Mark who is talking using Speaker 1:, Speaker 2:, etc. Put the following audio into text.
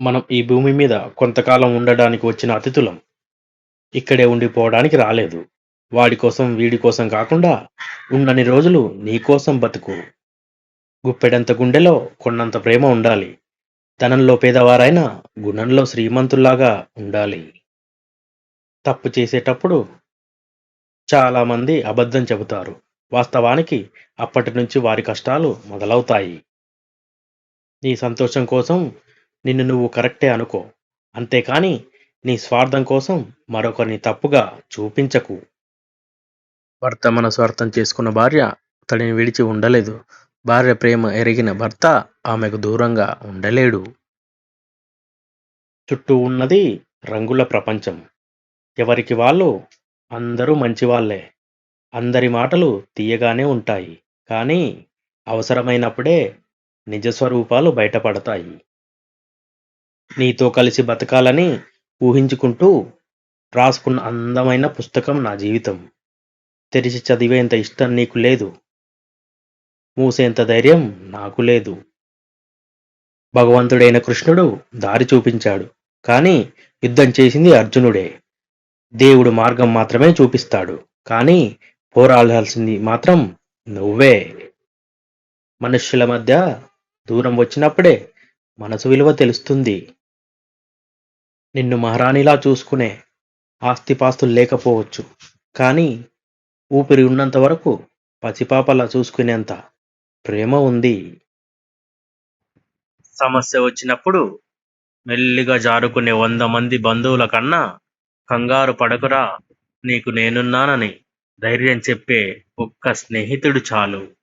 Speaker 1: మనం ఈ భూమి మీద కొంతకాలం ఉండడానికి వచ్చిన అతిథులం. ఇక్కడే ఉండిపోవడానికి రాలేదు. వాడి కోసం వీడి కోసం కాకుండా ఉండని రోజులు నీకోసం బతుకు. గుప్పెడంత గుండెలో కొన్నంత ప్రేమ ఉండాలి. ధనంలో పేదవారైనా గుణంలో శ్రీమంతుల్లాగా ఉండాలి. తప్పు చేసేటప్పుడు చాలా మంది అబద్ధం చెబుతారు. వాస్తవానికి అప్పటి నుంచి వారి కష్టాలు మొదలవుతాయి. నీ సంతోషం కోసం నిన్ను నువ్వు కరెక్టే అనుకో. అంతేకాని నీ స్వార్థం కోసం మరొకరిని తప్పుగా చూపించకు. భర్త మనసు అర్థం చేసుకున్న భార్య అతడిని విడిచి ఉండలేదు. భార్య ప్రేమ ఎరిగిన భర్త ఆమెకు దూరంగా ఉండలేడు. చుట్టూ ఉన్నది రంగుల ప్రపంచం. ఎవరికి వాళ్ళు? అందరూ మంచివాళ్ళే. అందరి మాటలు తీయగానే ఉంటాయి. కానీ అవసరమైనప్పుడే నిజస్వరూపాలు బయటపడతాయి. నీతో కలిసి బతకాలని ఊహించుకుంటూ రాసుకున్న అందమైన పుస్తకం నా జీవితం. తెరిచి చదివేంత ఇష్టం నీకు లేదు. మూసేంత ధైర్యం నాకు లేదు. భగవంతుడైన కృష్ణుడు దారి చూపించాడు. కానీ యుద్ధం చేసింది అర్జునుడే. దేవుడు మార్గం మాత్రమే చూపిస్తాడు. కానీ పోరాడాల్సింది మాత్రం నువ్వే. మనుష్యుల మధ్య దూరం వచ్చినప్పుడే మనసు విలువ తెలుస్తుంది. నిన్ను మహారాణిలా చూసుకునే ఆస్తిపాస్తులు లేకపోవచ్చు. కానీ ఊపిరి ఉన్నంత వరకు పసిపాపలా చూసుకునేంత ప్రేమ ఉంది. సమస్య వచ్చినప్పుడు మెల్లిగా జారుకునే వంద మంది బంధువుల కన్నా కంగారు పడకురా నీకు నేనున్నానని ధైర్యం చెప్పే ఒక్క స్నేహితుడు చాలు.